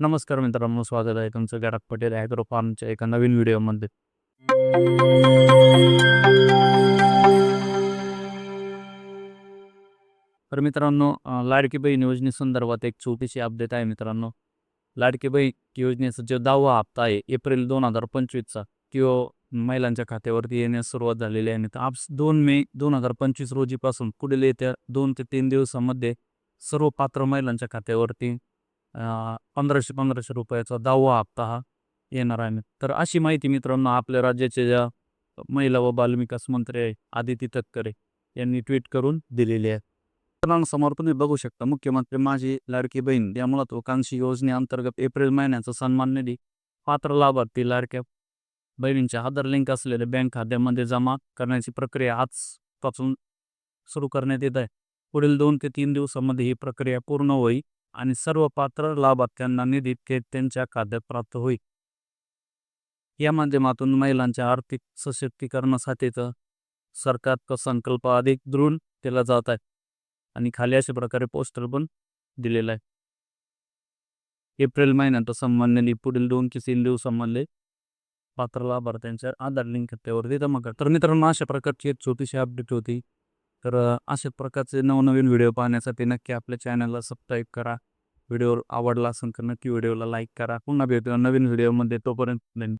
नमस्कार मित्रांनो स्वागत आहे तुमचं गडाक पटेल ॲग्रो फार्मच्या एका नवीन व्हिडिओमध्ये. तर मित्रांनो अं, लाडकी बहीण योजनेसंदर्भात एक छोटीशी अपडेट आहे मित्रांनो. लाडकी बहीण योजनेचा जो दहावा हप्ता आहे एप्रिल दोन हजार पंचवीसचा किंवा महिलांच्या खात्यावरती येण्यास सुरुवात झालेली आहे. तर आज दोन मे दोन हजार पंचवीस रोजीपासून पुढील येत्या दोन ते तीन दिवसामध्ये सर्व पात्र महिलांच्या खात्यावरती पंधराशे पंधराशे रुपयाचा दहावा हप्ता हा येणार आहे. तर अशी माहिती मित्रांनो आपल्या राज्याचे ज्या महिला व बालविकास मंत्री आहे आदिती तटकरे यांनी ट्विट करून दिलेली आहे. समोर तुम्ही बघू शकता मुख्यमंत्री माझी लाडकी बहीण या महत्वाकांक्षी योजनेअंतर्गत एप्रिल महिन्याचा सन्मान निधी पात्र लाभार्थी लाडक्या बहिणींच्या आधार लिंक असलेल्या बँक खात्यामध्ये जमा करण्याची प्रक्रिया आजपासून सुरू करण्यात येत आहे. पुढील दोन ते तीन दिवसामध्ये ही प्रक्रिया पूर्ण होईल. आणि सर्व पात्र लाभार्थ्यांना निधी थेट त्यांच्या खात्यात प्राप्त होईल. या माध्यमातून महिलांच्या आर्थिक सशक्तीकरणासाठीचा सरकारचा संकल्प अधिक दृढ केला जात आहे आणि खाली अशा प्रकारे पोस्टर पण दिलेलं आहे. एप्रिल महिन्यात संबंधित पुढील दोन ते तीन दिवसामध्ये पात्र लाभार्थ्यांच्या आधार लिंक खात्यावरती जमा कर. तर मित्रांनो अशा प्रकारची एक छोटीशी अपडेट होती. तर अशा प्रकारचे नवनवीन व्हिडिओ पाहण्यासाठी नक्की आपल्या चॅनलला सबस्क्राईब करा. व्हिडिओ आवडला असेल तर नक्की व्हिडिओला लाईक करा. पुन्हा भेटूया नवीन व्हिडिओमध्ये. तोपर्यंत धन्यवाद